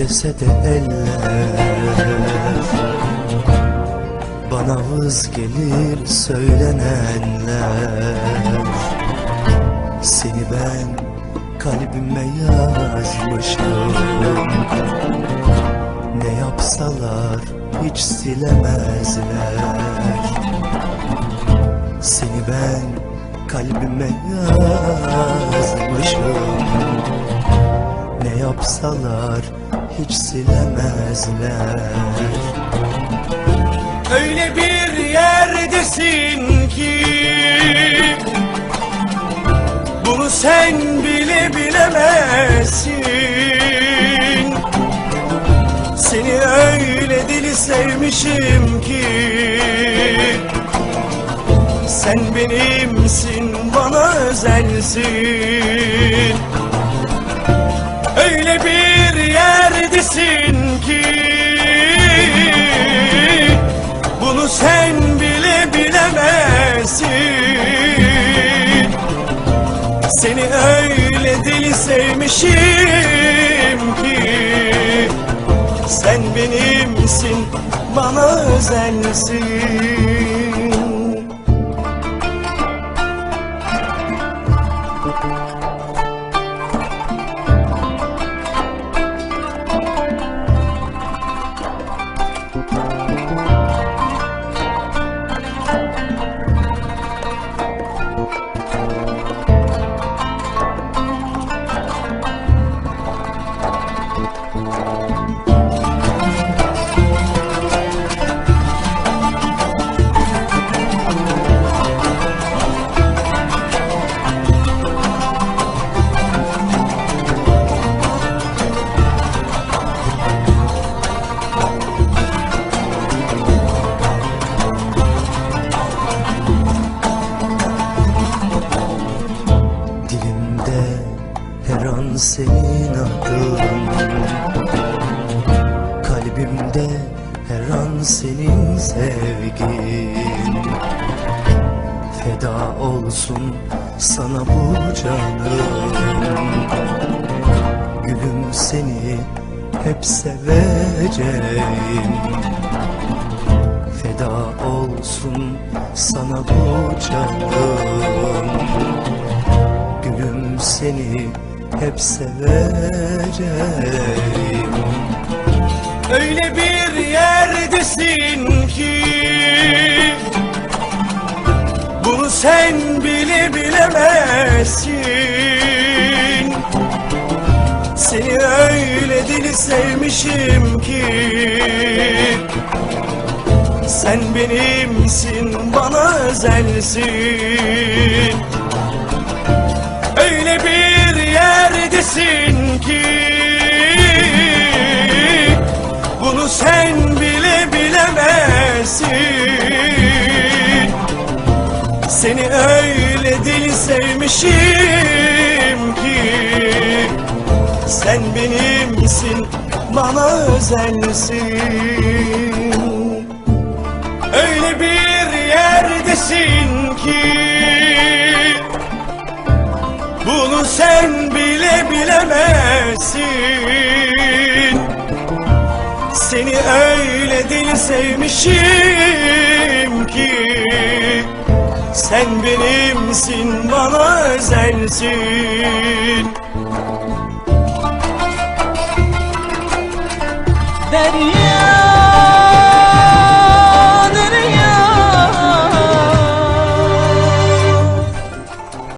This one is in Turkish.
dese de eller. Bana vız gelir söylenenler. Seni ben kalbime yazmışım. Ne yapsalar hiç silemezler. Seni ben kalbime yazmışım. Ne yapsalar hiç silemezler. Öyle bir yerdesin ki Bunu sen bile bilemezsin. Seni öyle deli sevmişim ki Sen benimsin bana özelsin. Öyle bir yerdesin ki Bunu sen bile bilemezsin. Seni öyle deli sevmişim ki Sen benimsin bana özelsin senin adın Kalbimde her an senin sevgin. Feda olsun sana bu canım. Gülüm seni hep seveceğim. Feda olsun sana bu canım. Gülüm seni hep seveceğim. Öyle bir yerdesin ki Bunu sen bile bilemezsin. Seni öyle deli sevmişim ki Sen benimsin bana özelsin yerdesin ki Bunu sen bile bilemezsin. Seni öyle deli sevmişim ki Sen benimsin bana özelsin. Öyle bir yerdesin sen bile bilemezsin. Seni öyle deli sevmişim ki Sen benimsin bana özelsin. Derya